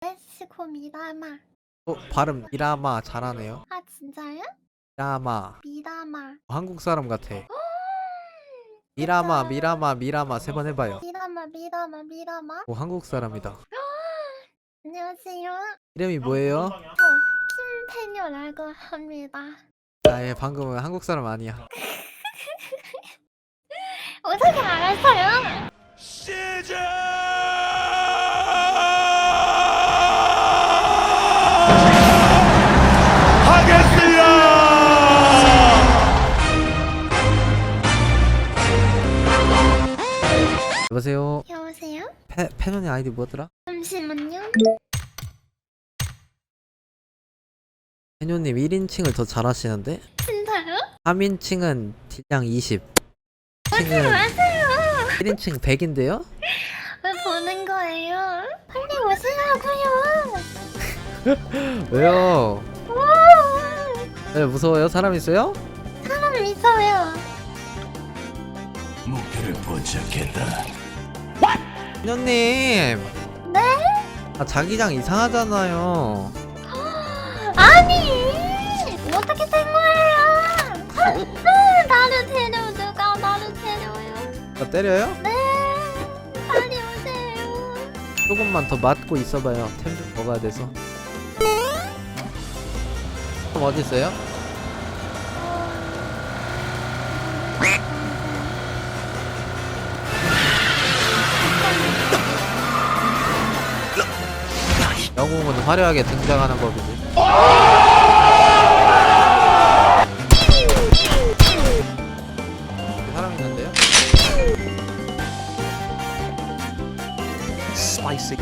멕시코 미라마. 어, 발음 미라마 잘하네요. 아 진짜요? 미라마. 미라마. 한국 사람 같아. 미라마, 미라마, 미라마 세 번 해봐요. 미라마 미라마 미라마. 오, 한국 사람이다. 안녕하세요. 이름이 뭐예요? 저 김태녀라고 합니다. 아, 예, 방금은 한국 사람 아니야. 어떻게 알았어요? 여보세요. 여보세요? 페, 페논이 아이디 뭐더라? 잠시만요. 페논님 1인칭을 더 잘하시는데? 진짜요? 3인칭은 딜량 20. 하지 1인칭은 마세요. 1인칭 100인데요? 왜 보는 거예요? 빨리 오시라고요. 왜요? 오, 왜 무서워요? 사람 있어요? 사람 있어요. 목표를 포착했다. 페논님! 네? 아, 자기장 이상하잖아요. 아니 어떻게 된 거예요? 아, 나를 데려 누가 나를 데려요? 나 때려요? 네 빨리 오세요. 조금만 더 맞고 있어봐요. 템 좀 먹어야 돼서. 어디 있어요? 영웅은 화려하게 등장하는 법이지. 사람 있는데요? 스파이시.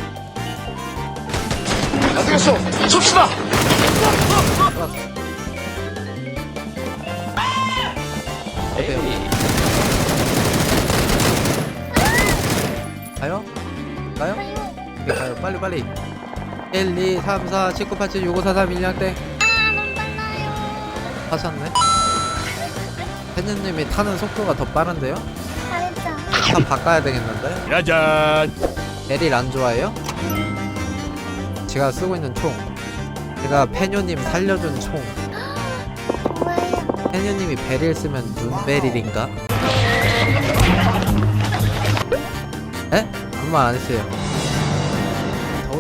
안 되겠어. 섭시다. 어때요? 가요? 가요? 네, 가요. 빨리 빨리. 1, 2, 3, 4, 19, 87, 65, 43, 1량대 아 너무 빨라요. 하셨네. 팬님이 타는 속도가 더 빠른데요? 잘했죠. 차 바꿔야 되겠는데? 짜잔. 베릴 안 좋아해요? 제가 쓰고 있는 총. 제가 페뇨님 살려준 총. 좋아요. 페뇨님이 베릴 쓰면 눈베릴인가? 에? 아무 말 안 했어요.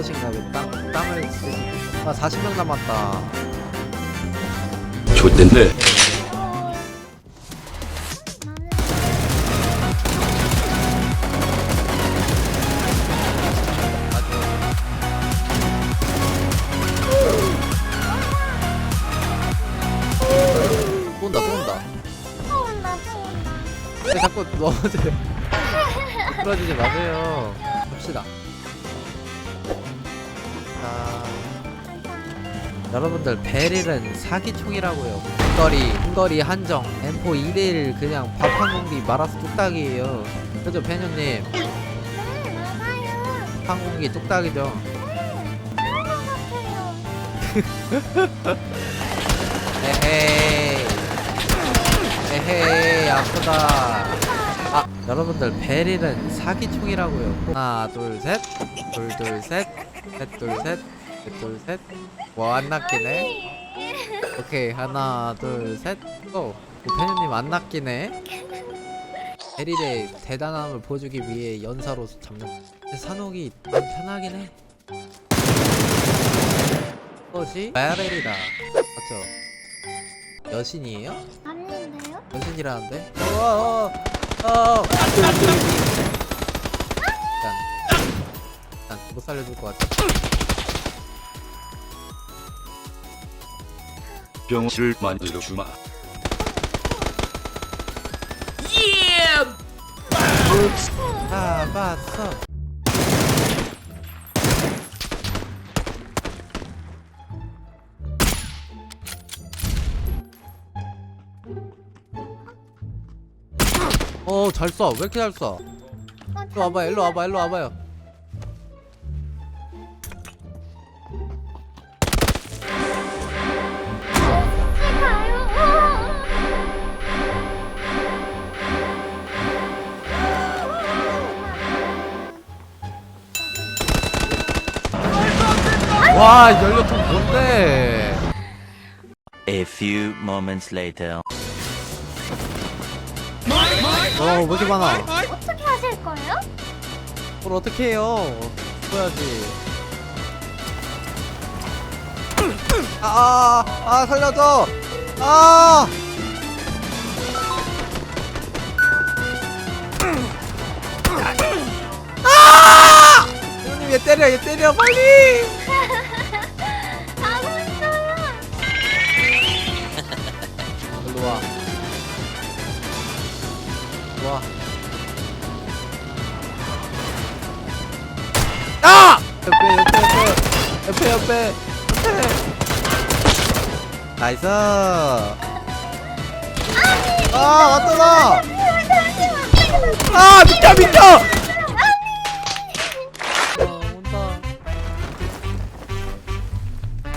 더우신가 왜 땅, 땅을 쓰... 아 40명 남았다. 좋댄데. 또 온다 또 온다. 또 온다 또 온다. 왜 자꾸 넘어져요? 부러지지 마세요. 봅시다. 자, 여러분들 베릴은 사기총이라고요. 흥거리, 흥거리 한정, M4 2대1 그냥 밥 한 공기 말아서 뚝딱이에요. 그죠, 페뉴님? 네. 한 공기 뚝딱이죠. 같아요. 에헤이. 에헤이, 아프다. 아, 여러분들 베릴은 사기총이라고요. 하나, 둘, 셋. 둘, 둘, 셋. 셋, 둘, 셋. 셋, 둘, 셋. 뭐안 낚이네? 오케이, 하나, 둘, 셋. 고. 페뉴님 안 낚이네. 베릴의 대단함을 보여주기 위해 연사로 잡는. 근데 산옥이 좀 편하긴 해. 뭐지? 베릴이다. 맞죠? 여신이에요? 맞는데요? 여신이라는데? 어, 어, 어. 일단, 일단 못 살려줄 것 같아. 병실 만들어 주마. 다 봤어. 어, 잘 쏴. 왜 이렇게 잘 쏴? 어, 일로 와봐, 일로 와봐, 일로 와봐요. 와 연료통 뭔데? A few moments later. 어왜 이렇게 많아 어떻게 하실 거예요? 뭘 어떻게 해요? 해야지. 아아 아, 살려줘! 아! 아! 형님 얘 때려 얘 때려 빨리 와. 아! 옆에 옆에 옆에 옆에 옆에 옆에. 나이스. 아 왔다 나. 아 미쳐 미쳐. 아 온다.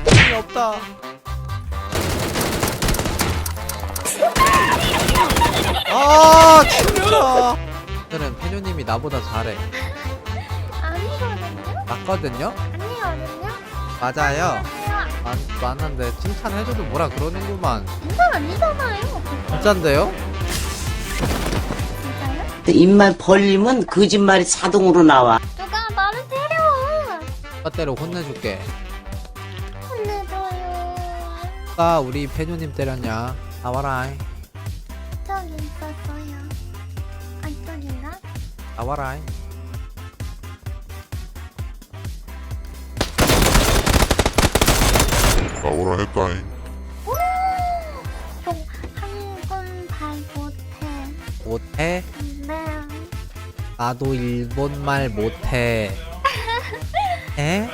힘이 없다. 아 진짜 오늘은 페뇨님이 나보다 잘해 아니거든요? 맞거든요? 아니거든요? 맞아요 아니요. 맞, 맞는데 칭찬해줘도 뭐라 그러는구만 인간 아니잖아요. 진짠데요? 진짜요? 입만 벌리면 거짓말이 자동으로 나와. 누가 나를 때려. 빠때로 혼내줄게 혼내줘요. 나 우리 페뇨님 때렸냐 나와라 저기 있었어요. 안쪽인가? 나와라 나오라 했다잉. 못해. 못해? 네. 나도 일본말 못해 에?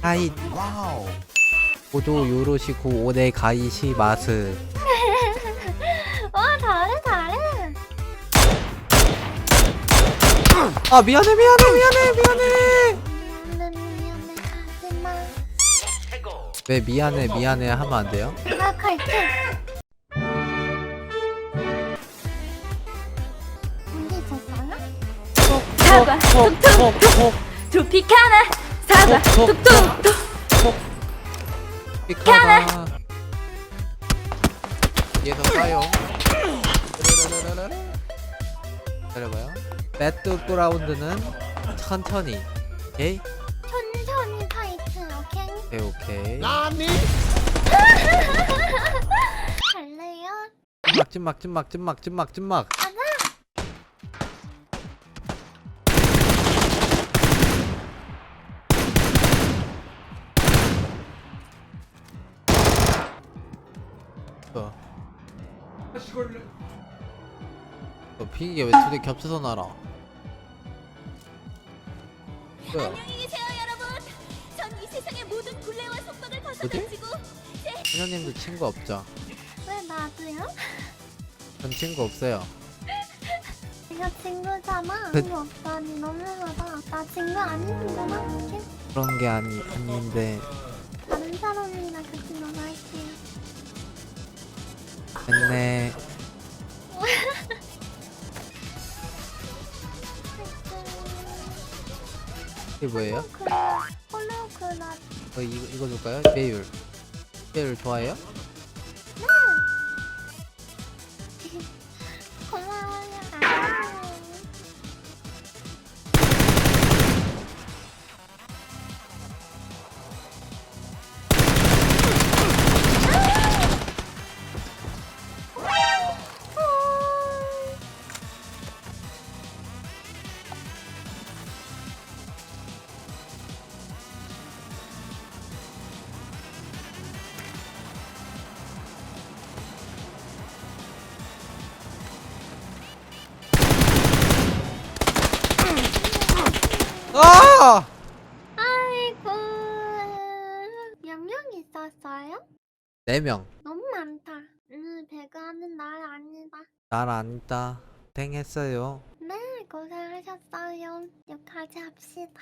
하이 와우 고조 요로시코 오네 가이시 마스 아 미안해 미안해 미안해 미안해. 미안해 미안해 하지마. 왜 미안해 미안해 하면 안 돼요? 나 갈게. 어디 있었어요? 사과. 툭툭툭 두피카나. 사과. 툭툭툭 피카나. 얘도 싸요. 기다려봐요 배틀그라운드는 천천히 오케이? 천천히 파이트 오케이? 오케이 오케이 갈래요? 찐막 찐막 찐막 찐막 찐막 가자. 어. 너 피기가 왜두개 겹쳐서 날아? 뭐야? 안녕히 계세요 여러분 전 이 세상의 모든 굴레와 속박을 벗어던지고 선생님도 친구 없죠? 왜 나도요? 전 친구 없어요 내가 친구잖아. 그- 친구 없다니 너무 하다. 나 친구 아니는구나. 오케이? 그런 게 아니 아닌데 다른 사람이랑 같이 놀아할게요. 됐네 이게 뭐예요? 홀로그라 어, 이거, 이거 줄까요? 배율 배율 좋아해요? 아! 아이고 몇 명 있었어요? 네 명. 너무 많다. 오늘 배가하는 날 아니다. 날 안다. 땡 했어요. 네 고생하셨어요. 여기까지 합시다.